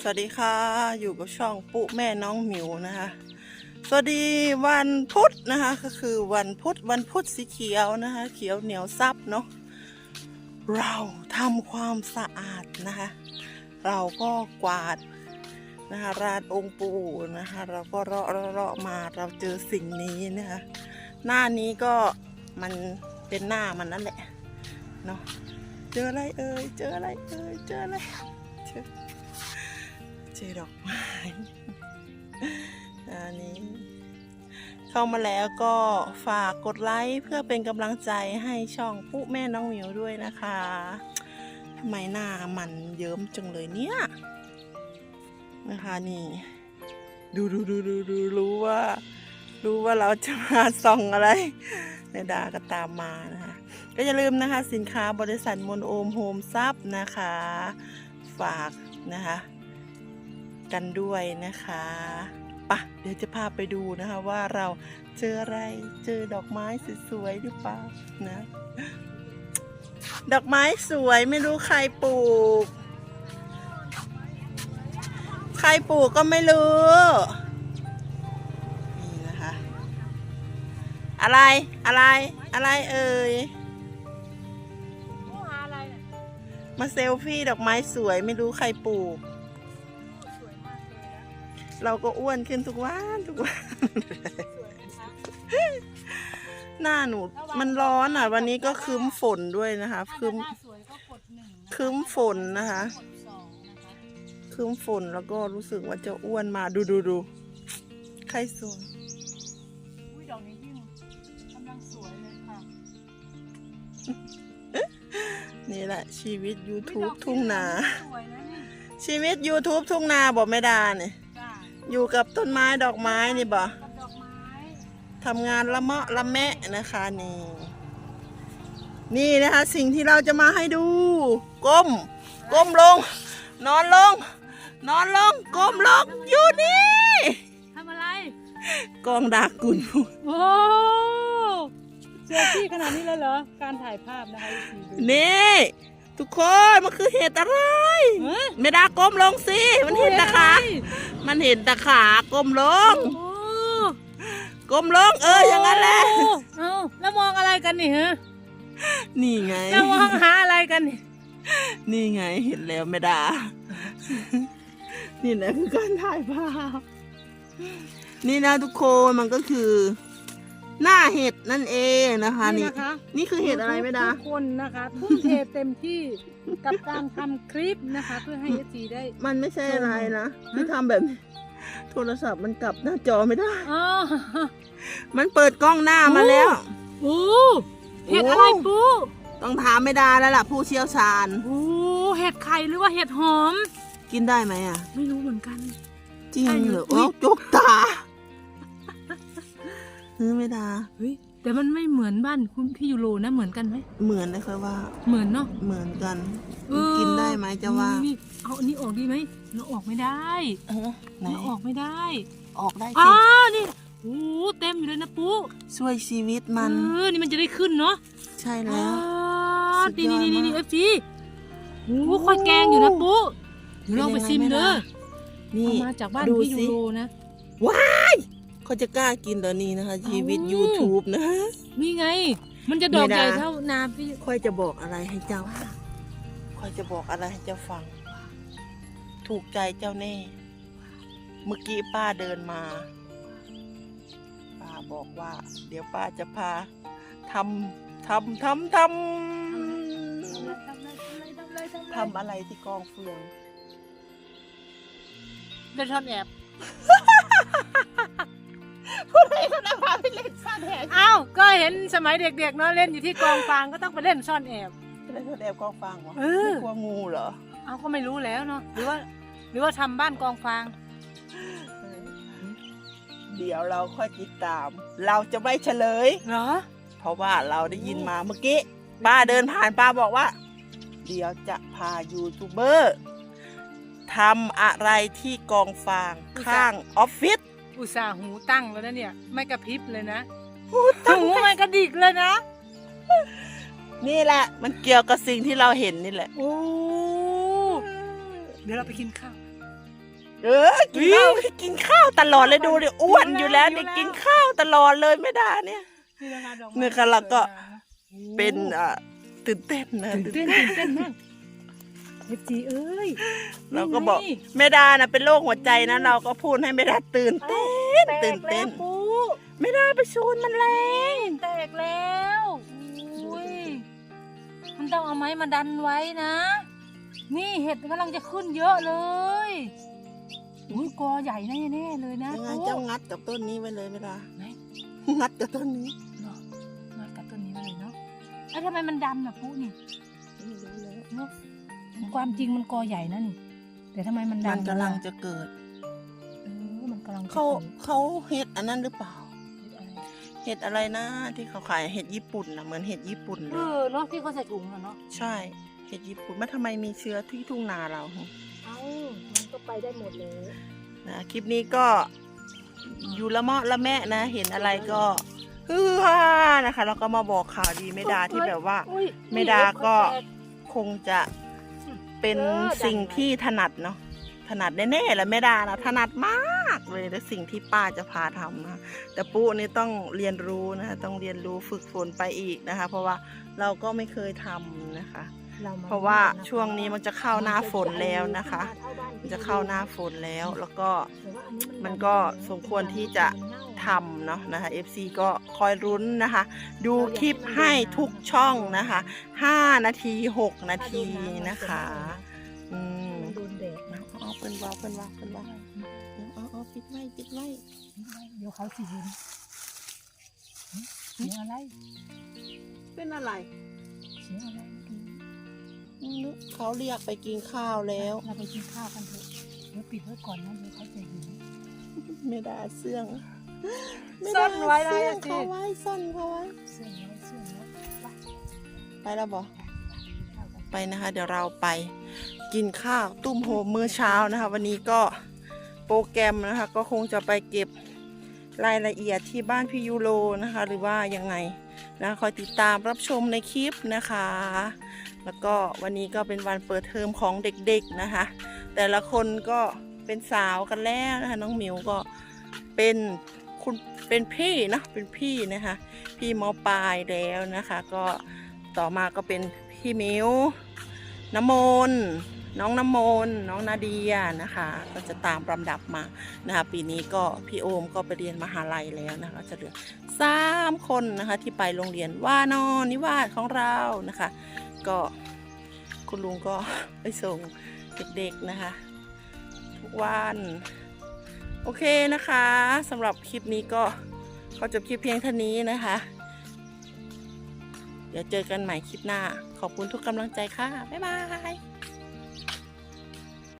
สวัสดีค่ะ อยู่กับช่องปุ๊แม่น้องหมิวนะคะ สวัสดีวันพุธนะคะ ก็คือวันพุธวันพุธสีเขียวนะคะ เขียวเหนียวซับเนาะเราทำความสะอาดนะคะ เราก็กวาดนะคะราดองค์ปู่นะคะ เราก็เลาะเลาะมาเราเจอสิ่งนี้นะคะ หน้านี้ก็มันเป็นหน้ามันนั่นแหละเนาะเจออะไรเอ่ยเจออะไรเอ่ยเจออะไรเจอ เจอดอกไม้อันนี้เข้ามาแล้วก็ฝากกดไลค์เพื่อเป็นกำลังใจให้ช่องปุ๊แม่น้องหมิวด้วยนะคะทำไมหน้ามันเยิ้มจังเลยเนี่ยนะคะนี่ดูดูดูดูดูรู้ว่า รู้ว่าเราจะมาส่องอะไรในดาก็ตามมานะคะ ก็อย่าลืมนะคะ สินค้าบริษัทมนโอมโฮมซับนะคะ ฝากนะคะ กันด้วยนะคะปะเดี๋ยวจะพาไปดูนะคะว่าเราเจออะไรเจอดอกไม้สวยๆหรือเปล่านะ ดอกไม้สวยไม่รู้ใครปลูก ใครปลูกก็ไม่รู้นี่นะคะ อะไรอะไรอะไรเอ่ยผู้หาอะไรเนี่ยมาเซลฟี่ดอกไม้สวยไม่รู้ใครปลูก เราก็อ้วนขึ้นทุกวันทุกวันสวยนะคะหน้าหนู มันร้อนอะ วันนี้ก็คืมฝนด้วยนะคะถ้าคืมหน้าสวยก็กดหนึ่งนะะคืมฝนนะคะกดสองนะคะคืมฝนแล้วก็รู้สึกว่าจะอ้วนมาดูดูดูใครสวยอุ้ยดอกนี้ยิ่งกำลังสวยเลยค่ะ นี่แหละ ชีวิตอุ๊ย YouTube ดอกทุ่งนาสวยนะนี่ชีวิต YouTube ทุ่งนาบอกไม่ดาเนี่ยจ้า อยู่กับต้นไม้ดอกไม้นี่บ่กับดอกไม้ทำงานละเมาะละแมะนะคะนี่นี่นะคะ สิ่งที่เราจะมาให้ดู ก้ม ก้มลง นอนลง นอนลง ก้มลง อยู่นี่ทำอะไร กองดากุลพูดโอ้เซลฟี่ขนาดนี้เลยเหรอ การถ่ายภาพนะคะสีดูนี่ ทุกคนมันคือเห็ดอะไรเฮ้ยไม่ได้ก้มลงสิมันเห็นตะขา มันเห็นตะขาก้มลงโอ้ก้มลงเอออย่างนั้นแหละโอ้เอาแล้วมองอะไรกันนี่ฮะนี่ไงแล้วมองหาอะไรกันนี่นี่ไงเห็นแล้วไม่ได้นี่แหละคือการถ่ายภาพนี่นะทุกคนมันก็คือ หน้าเห็ดนั่นเองนะคะนี่ นะคะนี่คือเห็ดอะไรไม่ได้ทุกคนนะคะทุ่มเทเต็มที่กับการทำคลิปนะคะ เพื่อให้เอจีได้ มันไม่ใช่อะไรนะที่ทำแบบนี้โทรศัพท์มันกลับหน้าจอไม่ได้ อ๋อมันเปิดกล้องหน้ามาแล้วโอ้เห็ดอะไรปูต้องถามไม่ได้แล้วล่ะผู้เชี่ยวชาญ โอ้เห็ดไข่หรือว่าเห็ดหอม กินได้ไหมอะ ไม่รู้เหมือนกัน จริงใช่เหรออุ๊ยโอ้จกตา ซื้อไม่ได้เฮ้ยแต่มันไม่เหมือนบ้านคุณพี่ยูโรนะเหมือนกันไหมเหมือนนะค่อยว่า เหมือนเนาะเหมือนกันเออกินได้ไหมจะว่านี่เอาอันนี้ออกดีไหมเราออกไม่ได้เออไหนเราออกไม่ได้ออกได้อ๋อสินี่โอ้เต็มอยู่เลยนะปูช่วยชีวิตมันเออนี่มันจะได้ขึ้นเนาะใช่แล้วสุดนี่ยอดนี่นี่นี่มากเอฟซีโอ้ค่อยแกงอยู่นะปุ๊เดี๋ยวลองไปเป็นยังไงซิมเด้อนี่เอามาจากบ้านดูพี่ยูสิโรนะว้าย เขาจะกล้ากินตอนนี้นะคะ ชีวิตเอ้า YouTube นะ นี่ไง มันจะดอกไม่ได้ ใหญ่เท่านาพี่ค่อยจะบอกอะไรให้เจ้าค่อยจะบอกอะไรให้เจ้าฟัง ถูกใจเจ้าแน่ เมื่อกี้ป้าเดินมา ป้าบอกว่า เดี๋ยวป้าจะพาทำทำทำทำทำเลยทำเลยทำเลยทำอะไรที่กองเฟืองเดินชอนแอบ พูดอะไรก็ได้พาไปเล่นซ่อนแอบอ้าวก็เห็นสมัยเด็กๆเนาะเล่นอยู่ที่กองฟางก็ต้องไปเล่นซ่อนแอบ เล่นซ่อนแอบกองฟางวะเออ ไม่กลัวงูเหรอเอาก็ไม่รู้แล้วเนาะหรือว่า หรือว่าทำบ้านกองฟาง เดี๋ยวเราค่อยติดตาม เราจะไม่เฉลย เหรอ เพราะว่าเราได้ยินมาเมื่อกี้ป้าเดินผ่านป้าบอกว่า เดี๋ยวจะพายูทูบเบอร์ทำอะไรที่กองฟางข้างออฟฟิศ อุตส่าห์หูตั้งแล้วนะเนี่ย ไม่กระพริบเลยนะหูไม่กระดิกเลยนะ นี่แหละ มันเกี่ยวกับสิ่งที่เราเห็นนี่แหละ โอ้ เดี๋ยวเราไปกินข้าว เออ กินข้าวกินข้าวตลอดเลยดูดิอ้วนอยู่แล้วเนี่ยกินข้าวตลอดเลยไม่ได้เนี่ยนี่นะคะดอกไม้เนี่ยค่ะแล้วก็เป็นอะตื่นเต้นนะตื่นเต้นตื่นเต้นมาก เอฟซีเอ้ยเราก็บอกนี่ไงแม่ดานะเป็นโรคหัวใจนะเราก็พูดให้แม่ดาตื่นเต้นตื่นเต้นแตกแล้วปูไม่ได้ไปชูนมันแรงแตกแล้วอุ้ยมันต้องเอาไม้มาดันไว้นะ นี่เห็ดกำลังจะขึ้นเยอะเลยอุ้ยกอใหญ่แน่ๆเลยนะยังไงปูเจ้างัดกับต้นนี้ไว้เลยแม่ดาไหนงัดกับต้นนี้เนาะมากับต้นนี้มาเลยเนาะแล้วทำไมมันดำน่ะปุ๊นี่ไม่รู้เลยเนาะ ความจริงมันกอใหญ่นะนี่แต่ทำไมมันมันดำกำลังล่จะเกิด เออมันกำลังจะเขากิดเขาเห็ดอันนั้นหรือเปล่าเห็ดอะไรเห็ดอะไรนะ ที่เขาขายเห็ดญี่ปุ่นนะเหมือนเห็ดญี่ปุ่นเลเอยอเนาะที่เขาใส่ถุงอะเนาะใช่ เห็ดญี่ปุ่นมันทำไมมีเชื้อที่ทุ่งนาเราเอ้ามันก็ไปได้หมดเลย นะคลิปนี้ก็อยู่ละเมาะละแม่นะ เห็นอะไรก็ฮือฮานะคะ แล้วก็มาบอกข่าวดีไม่ดาที่แบบว่า อุ๊ยไม่ดาก็แตคงจะ เป็นเออดังสิ่งที่ถนัดเนาะถนัดแน่ๆแหละแม่ดานะถนัดมากเลยและสิ่งที่ป้าจะพาทำนะแต่ปุ๊นี่ต้องเรียนรู้นะคะต้องเรียนรู้ฝึกฝนไปอีกนะคะ เพราะว่าเราก็ไม่เคยทำนะคะเรามเพราะว่าช่วงนี้มันจะเข้าหน้าฝนแล้วนะคะ มันจะเข้าหน้าฝนแล้วแล้วก็แต่ว่าอันนี้มันก็สมควรที่จะ ทำเนาะนะคะ FC ก็คอยรุ้นนะคะ ดูคลิปให้ทุกช่องนะคะ 5 นาที 6 นาทีนะคะอืมโดนแดดนะเอาเป็นว่าเป็นว่าเป็นว่าเอาเอาปิดไว้ปิดไว้เดี๋ยวเขาสิเห็นเสียงอะไร เป็นอะไรเสียงอะไรเมื่อกี้ไม่รู้เขาเรียกไปกินข้าวแล้ว เราไปกินข้าวกันเถอะ เดี๋ยวปิดไว้ก่อนนะเดี๋ยวเขาจะเห็นไม่ได้เสื่อง ซ่อนไว้นะเสื่องสิ เขาไว้ซ่อนเขาไว้เสื้อไว้เสื้อไว้ไปไปแล้วบอข้าวกันไปนะคะ เดี๋ยวเราไปกินข้าวตุ้มโฮมมื้อเช้านะคะ วันนี้ก็โปรแกรมนะคะ ก็คงจะไปเก็บรายละเอียดที่บ้านพี่ยูโรนะคะ หรือว่ายังไงนะคอยติดตามรับชมในคลิปนะคะ แล้วก็วันนี้ก็เป็นวันเปิดเทอมของเด็กๆนะคะ แต่ละคนก็เป็นสาวกันแล้วนะคะ น้องหมิวก็เป็นคุณ เป็นพี่เนะเป็นพี่นะคะ พี่มอปลายแล้วนะคะ ก็ต่อมาก็เป็นพี่มิวน้ำมนน้องน้ำมนน้องนาเดียนะคะ ก็จะตามลำดับมานะคะ ปีนี้ก็พี่โอมก็ไปเรียนมหาลัยแล้วนะคะจะเหลือสามคนนะคะที่ไปโรงเรียนว่านอนนิวาสของเรานะคะ ก็คุณลุงก็ไปส่งเด็กๆนะคะ ทุกวัน โอเคนะคะสำหรับคลิปนี้ก็ขอจบคลิปเพียงเท่านี้นะคะ เดี๋ยวเจอกันใหม่คลิปหน้า ขอบคุณทุกกำลังใจค่ะ บ๊ายบาย